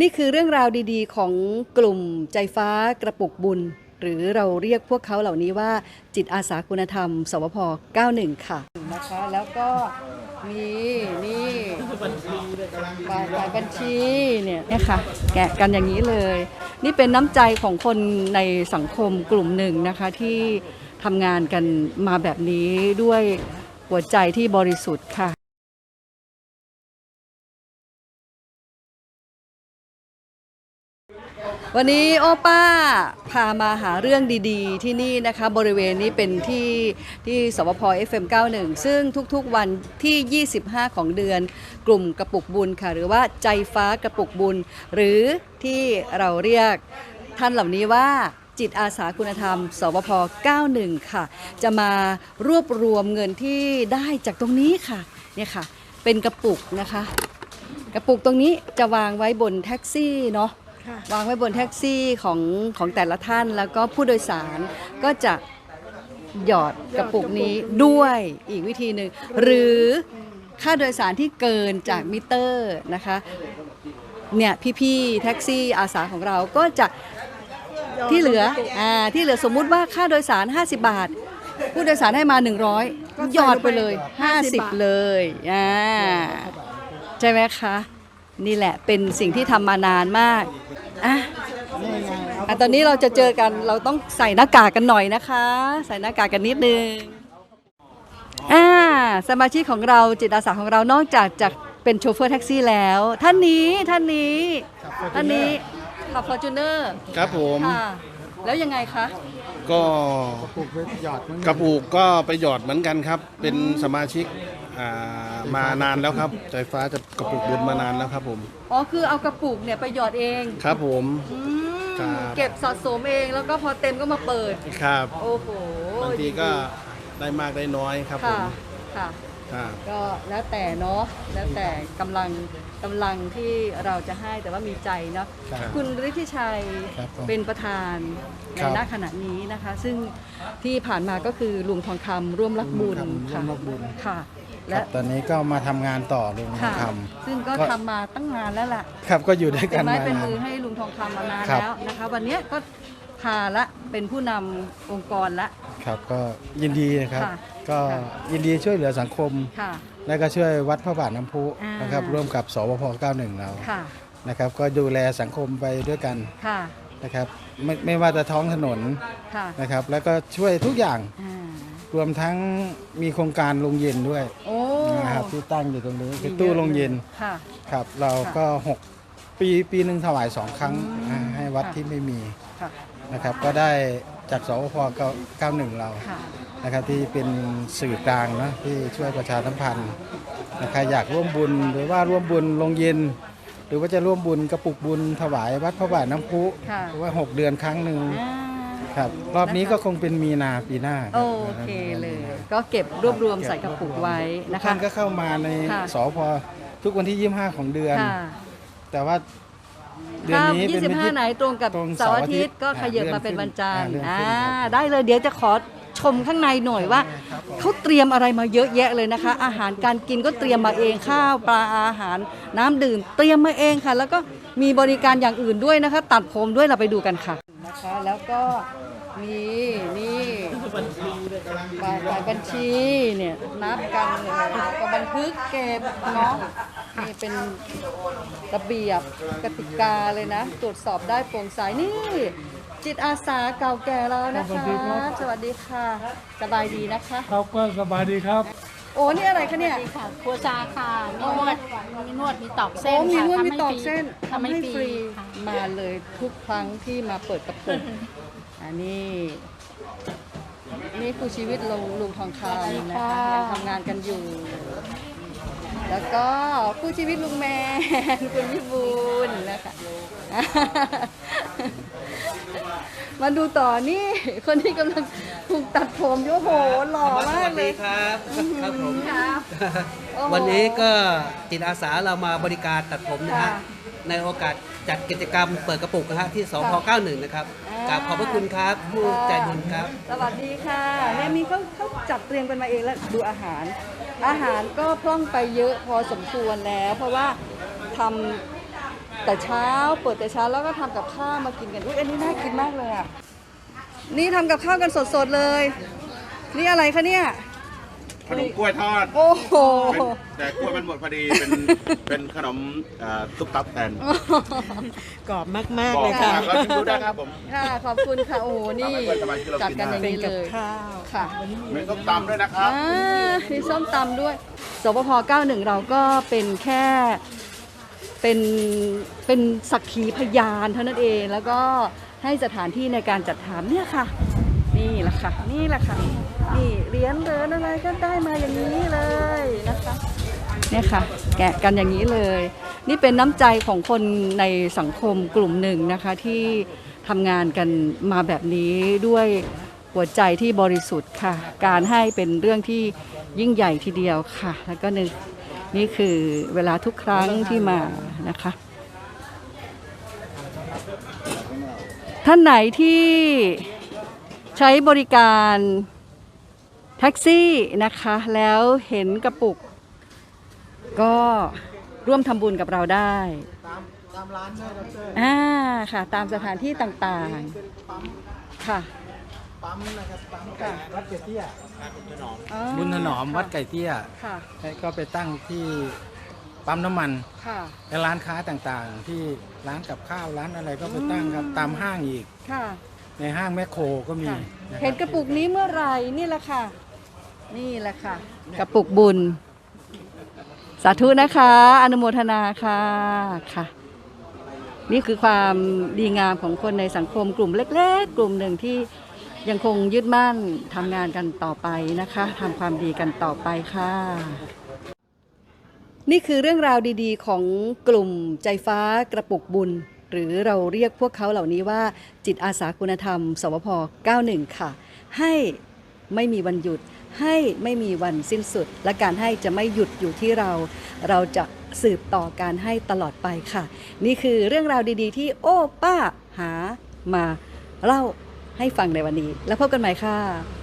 นี่คือเรื่องราวดีๆ ของกลุ่มใจฟ้ากระปุกบุญ หรือเราเรียกพวกเขาเหล่านี้ว่าจิตอาสาคุณธรรม สวพ 91 ค่ะนะคะแล้วก็มีนี่ฝ่ายฝ่ายบัญชีเนี่ยเนี่ยค่ะ แกะกันอย่างนี้เลย นี่เป็นน้ำใจของคนในสังคมกลุ่มหนึ่งนะคะที่ทำงานกันมาแบบนี้ด้วยหัวใจที่บริสุทธิ์ค่ะ วันนี้โอป้าพามาหาเรื่องดีๆ ที่นี่นะคะ บริเวณนี้เป็นที่ที่สวพ FM91 ซึ่งทุกๆวันที่ 25 ของเดือนกลุ่มกระปุกบุญค่ะ หรือว่าใจฟ้ากระปุกบุญ หรือที่เราเรียกท่านเหล่านี้ว่าจิตอาสาคุณธรรม สวพ 91 ค่ะ จะมารวบรวมเงินที่ได้จากตรงนี้ค่ะเนี่ยค่ะ เป็นกระปุกนะคะ กระปุกตรงนี้จะวางไว้บนแท็กซี่เนาะ วางไว้บนแท็กซี่ของของแต่ละท่านแล้วก็ผู้โดยสารก็จะหยอดกระปุกนี้ด้วยอีกวิธีหนึ่งหรือค่าโดยสารที่เกินจากมิเตอร์นะคะเนี่ยพี่ๆแท็กซี่อาสาของเราก็จะที่เหลืออ่าที่เหลือสมมุติว่าค่าโดยสาร 50 บาท ผู้โดยสารให้มา 100หยอดไปเลย 50 เลยอ่าใช่ไหมคะ นี่แหละเป็นสิ่งที่ทำมานานมากอะอะตอนนี้เราจะเจอกันเราต้องใส่หน้ากากกันหน่อยนะคะ ใส่หน้ากากกันนิดนึงอ่าสมาชิกของเราจิตอาสาของเรานอกจากจะเป็นโชเฟอร์แท็กซี่แล้ว ท่านนี้ท่านนี้ ท่านนี้ขับฟอร์จูเนอร์ครับผม ค่ะ แล้วยังไงคะ ก็ปลูกไปหยอดมันกระปุกก็ไปหยอดเหมือนกันครับ เป็นสมาชิกอ่ามานานแล้วครับใจฟ้าจะกระปุกบุญมานานแล้วครับผม อ๋อคือเอากระปุกเนี่ยไปหยอดเองครับผม อืมครับ เก็บสะสมเองแล้วก็พอเต็มก็มาเปิด ครับ โอ้โหบางทีก็ได้มากได้น้อยครับผค่ะม ค่ะ ครับก็แล้วแต่เนาะแล้วแต่กำลังกำลังที่เราจะให้แต่ว่ามีใจเนาะครับคุณฤทธิชัยครับผมเป็นประธานในครับ ณขณะนี้นะคะ ซึ่งที่ผ่านมาก็คือลุงทองคำร่วมรักบุญร่วค่ะมรักบุญค่ะ คและรับตอนนี้ก็มาทำงานต่อลุงค่ะทซึ่งก็ก็ทำมาตั้งนานแล้วล่ะำครับก็อยู่ด้วยเป็กันนไม้มาเป็นนามือนให้ลุงทองคำมานานครับ แล้วนะคะ วันเนี้ยก็พาละเป็นผู้นำองค์กรละ ครับก็ยินดีนะครับ ค่ะ ก็ค่ะยินดีช่วยเหลือสังคม ค่ะ และก็ช่วยวัดพระบาทน้ำพุอ่าน นะครับร่วมกับสวพ 91 เราค่ะ นะครับก็ดูแลสังคมไปด้วยกันค่ะ นะครับไม่ไม่ว่าจะท้องถนนค่ะนะครับแล้วก็ช่วยทุกอย่างอ่ารวมทั้งมีโครงการโรงเย็นด้วยโอ้นะครับที่ตั้งอยู่ตรงนี้คือตู้โรงเย็น ค่ะ ครับเราก็หกปีปีหนึ่งถวายสองครั้งอืมอ่าให้วัดค่ะ ที่ไม่มีค่ะ นะครับ ก็ได้ จากสวพ91 เราค่ะนะครับที่เป็นสื่อกลางนะที่ช่วยประชาสัมพันธ์นะครับอยากร่วมบุญหรือว่าร่วมบุญลงเย็น หรือว่าจะร่วมบุญกระปุกบุญถวายวัดพระบาทน้ำพุค่ะเพราะว่า 6 เดือนครั้งหนึ่งอ่าครับรอบนี้ก็คงเป็นมีนาปีหน้าคโอรับเคเลย ก็เก็บรวบรวมใส่กระปุกไว้นะคะท่านก็เข้ามาในค่ะสพทุกวันที่ 25 ของเดือนค่ะแต่ว่า เดือนถ้านี้เป็นวัน25ที่ไหนตรงกับตรงเสาร์อาเสาร์อาทิทิตตย์ย์ก็ขยับมาเป็นวันจันทร์อ่าอ่าเลื่อนขึ้นครับ ได้เลยเดี๋ยวจะขอชมข้างในหน่อยว่าเขาเตรียมอะไรมาเยอะแยะเลยนะคะ อาหารการกินก็เตรียมมาเองข้าวปลาอาหาร น้ำดื่ม เตรียมมาเองค่ะ แล้วก็มีบริการอย่างอื่นด้วยนะคะ ตัดผมด้วยเราไปดูกันค่ะนะคะ แล้วก็มีนี่ ฝ่ายฝ่ายบัญชีเนี่ยนับกันแล้วก็บันทึกเก็บเนาะนี่เป็นระเบียบกติกาเลยนะ ตรวจสอบได้โปร่งใสนี่จิตอาสาเก่าแก่เรานะคะ สวัสดีค่ะ สบายดีนะคะ ครับก็สบายดีครับ โอ้นี่อะไรคะเนี่ยค่ะครัวซาค่ะมีนวดมีนวดมีตอกโอ้เส้นมีค่ะนวดทำมีให้ตอกฟรีเส้นทำให้ฟรีค่ะมาเลยทุกครั้งที่มาเปิดกระปุกอันนี้ นี่คือชีวิตลุงลุงทองคำนะคะยังทำงานกันอยู่ แล้วก็ผู้ชีวิตลุงแมนคุณวิบูลย์นะคะมาดูต่อนี่ คนที่กำลังถูกตัดผมโยโหหล่อมากเลยครับครับผมโอ้โหวันนี้ก็จิตอาสาเรามาบริการตัดผมนะค่ะฮะในโอกาส จัดกิจกรรมเปิดกระปุกนะฮะที่สพค่ะ91 นะครับอ่ากราบขอบพระคุณครับผู้ใจบุญครับ สวัสดีค่ะเนี่ยมีเขาเขาจัดเตรียมกันมาเองแล้วดูอาหาร อาหารก็พร่องไปเยอะพอสมควรแล้ว เพราะว่าทำแต่เช้าเปิดแต่เช้าแล้วก็ทำกับข้าวมากินกันอุ้ยอันนี้น่ากินมากเลยอะนี่ทำกับข้าวกันสดๆเลย นี่อะไรคะเนี่ย ขนมกล้วยทอด โอ้โห เป็นแต่กล้วยมันหมดพอดี เป็น เป็นขนมเอ่อตุ๊บตับแทนกรอบมาก บๆ อเลกยค่ะ ก็ชิมดูได้ครับผมค่ะขอบคุณค่ะ โอ้โห นี่ทำให้เพื่อนสมาชิกเราจัดกินกันอย่างได้นี้เลยข้าว ค่ะมีต้มตำด้วยนะครับ อ่ามีส้มตำด้วย สปพ91 เราก็เป็นแค่ เป็น เป็นสักขีพยานเท่านั้นเอง แล้วก็ให้สถานที่ในการจัดทำเนี่ยค่ะ นี่แหละค่ะ นี่แหละค่ะ นี่เหรียญเหริญอะไรก็ได้มาอย่างนี้เลยนะคะเนี่ยค่ะ แกะกันอย่างนี้เลย นี่เป็นน้ำใจของคนในสังคมกลุ่มหนึ่งนะคะที่ทำงานกันมาแบบนี้ด้วยหัวใจที่บริสุทธิ์ค่ะ การให้เป็นเรื่องที่ยิ่งใหญ่ทีเดียวค่ะ แล้วก็นึกนี่คือเวลาทุกครั้งที่มานะคะ ท่านไหนที่ ใช้บริการแท็กซี่นะคะ แล้วเห็นกระปุก ก็ร่วมทำบุญกับเราได้ ตามตามร้านได้ดรอ่าค่ะ ตามสถานที่ต่างๆค่ะ ปั๊มนะครับปั๊มไก่วัดไก่เตี้ยอ๋อบุญถนอมวัดไก่เตี้ยค่ะแล้วก็ไปตั้งที่ปั๊มน้ำมันค่ะ และร้านค้าต่างๆ ที่ร้านกับข้าวร้านอะไรก็ไปตั้งครับตามห้างอีก ค่ะ ในห้างแมคโครก็มีค่ะนะคบเห็นกระปุกนี้เมื่อไหร่นี่แหละค่ะ นี่แหละค่ะ กระปุกบุญ สาธุนะคะ อนุโมทนาค่ะค่ะ นี่คือความดีงามของคนในสังคมกลุ่มเล็ก ๆ กลุ่มหนึ่งที่ยังคงยึดมั่นทำงานกันต่อไปนะคะทำความดีกันต่อไปค่ะ นี่คือเรื่องราวดีๆ ของกลุ่มใจฟ้ากระปุกบุญ หรือเราเรียกพวกเขาเหล่านี้ว่าจิตอาสาคุณธรรม สวพ 91 ค่ะ ให้ไม่มีวันหยุด ให้ไม่มีวันสิ้นสุด และการให้จะไม่หยุดอยู่ที่เรา เราจะสืบต่อการให้ตลอดไปค่ะ นี่คือเรื่องราวดีๆ ที่โอ้ป้าหามาเล่าให้ฟังในวันนี้ แล้วพบกันใหม่ค่ะ